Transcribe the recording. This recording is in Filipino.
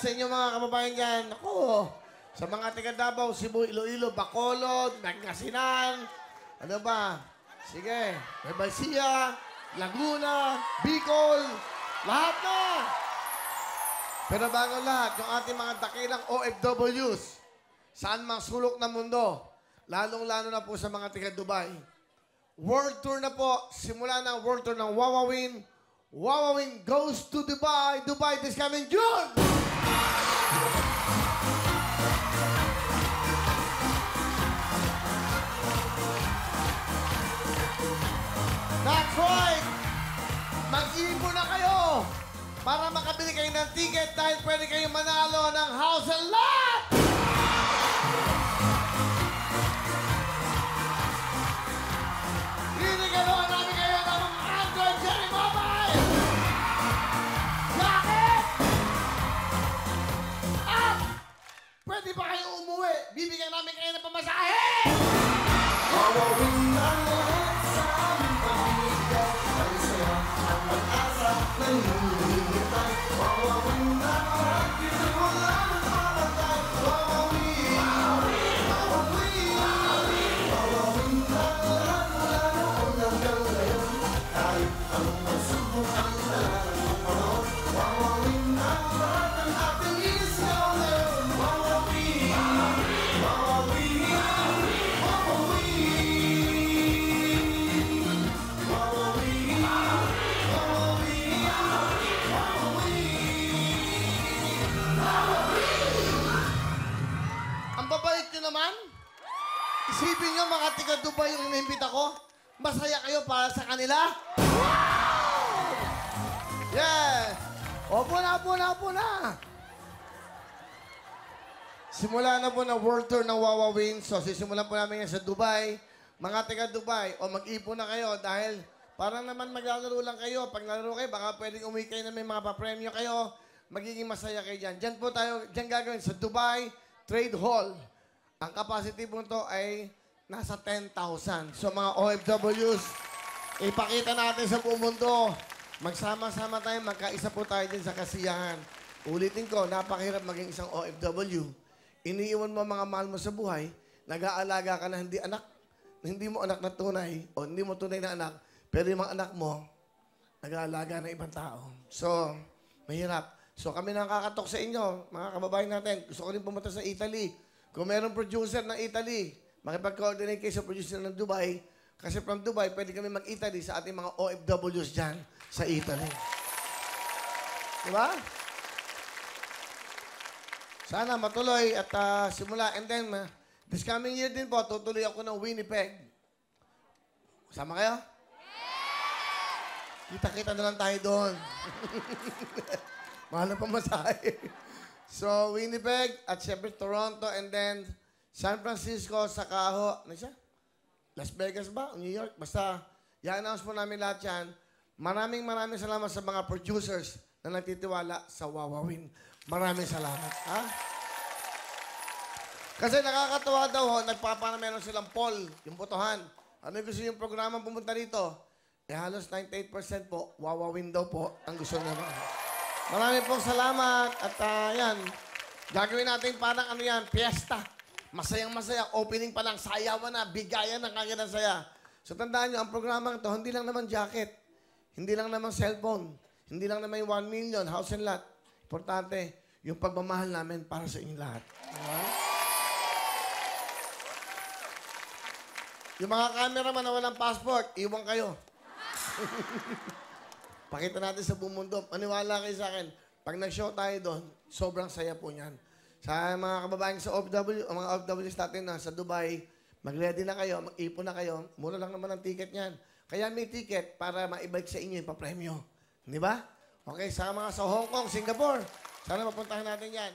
Sa inyo mga kababayan dyan, ako, sa mga taga Davao, Cebu, Iloilo, Bacolod, Pangasinan, ano ba? Sige, Nueva Laguna, Bicol, lahat na! Pero bago lahat, yung ating mga dakilang OFWs, saan mang sulok ng mundo, lalong-lalo na po sa mga taga Dubai, World tour na po. Simula ng world tour ng Wawawin. Wawawin goes to Dubai. Dubai this coming June! That's right! Mag-iipon na kayo para makabili kayo ng ticket dahil pwede kayong manalo ng house and lot! Namin kayo ng pamasahe! Isipin nyo, mga tiga Dubai yung inimbita ko. Masaya kayo para sa kanila. Yeah! Opo na, opo na, opo na. Simula na po ng world tour ng Wawawin. So, sisimulan po namin yan sa Dubai. Mga taga Dubai, o mag-ipon na kayo dahil para naman maglalaro lang kayo. Pag nalaro kayo, baka pwedeng umuwi kayo na may mga papremyo kayo. Magiging masaya kayo dyan. Dyan po tayo, dyan gagawin sa Dubai Trade Hall. Ang capacity po ito ay nasa 10,000. So mga OFWs, ipakita natin sa buong mundo. Magsama-sama tayo, magkaisa po tayo din sa kasiyahan. Ulitin ko, napakahirap maging isang OFW. Iniiwan mo mga mahal mo sa buhay, nag-aalaga ka na hindi anak, hindi mo anak na tunay, o hindi mo tunay na anak, pero yung mga anak mo, nag-aalaga ng ibang tao. So, mahirap. So kami nakakatok sa inyo, mga kababayan natin. Gusto ko rin pumunta sa Italy. Kung mayroong producer ng Italy, makipag-coordinate kayo sa producer ng Dubai. Kasi from Dubai, pwede kami mag-Italy sa ating mga OFWs dyan sa Italy. Di ba? Sana matuloy at ah, simula. And then, ah, this coming year din po, tutuloy ako ng Winnipeg. Sama kayo? Kita-kita na lang tayo doon. Mahal na pamasahe. So, Winnipeg at syempre Toronto and then San Francisco, Sakaho, ano siya? Las Vegas ba? New York? Basta, i-announce po namin lahat yan. Maraming maraming salamat sa mga producers na nagtitiwala sa Wawawin. Maraming salamat. Ha? Kasi nakakatawa daw, ho, nagpapana meron silang poll, yung botohan. Ano gusto yung programa pumunta dito? Eh halos 98% po, Wawawin daw po ang gusto naman. Maraming pong salamat at ah, yan, gagawin natin parang ano yan, fiesta. Masayang masaya, opening pa lang, sayawan na, bigayan ng kagad ng saya. So tandaan nyo, ang programa ito, hindi lang naman jacket, hindi lang naman cellphone, hindi lang naman yung 1 million, house and lot. Importante, yung pagmamahal namin para sa inyo lahat. Alright? Yung mga cameraman na walang passport, iwan kayo. Pakita natin sa buong mundo. Maniwala kayo sa akin. Pag nag-show tayo doon, sobrang saya po niyan. Sa mga kababayan sa OFW, mga OFWs natin na sa Dubai, mag-ready na kayo, mag-ipon na kayo. Mura lang naman ang ticket niyan. Kaya may ticket para maibalik sa inyo yung papremyo. Di ba? Okay, sa mga sa Hong Kong, Singapore, sana mapuntahan natin yan.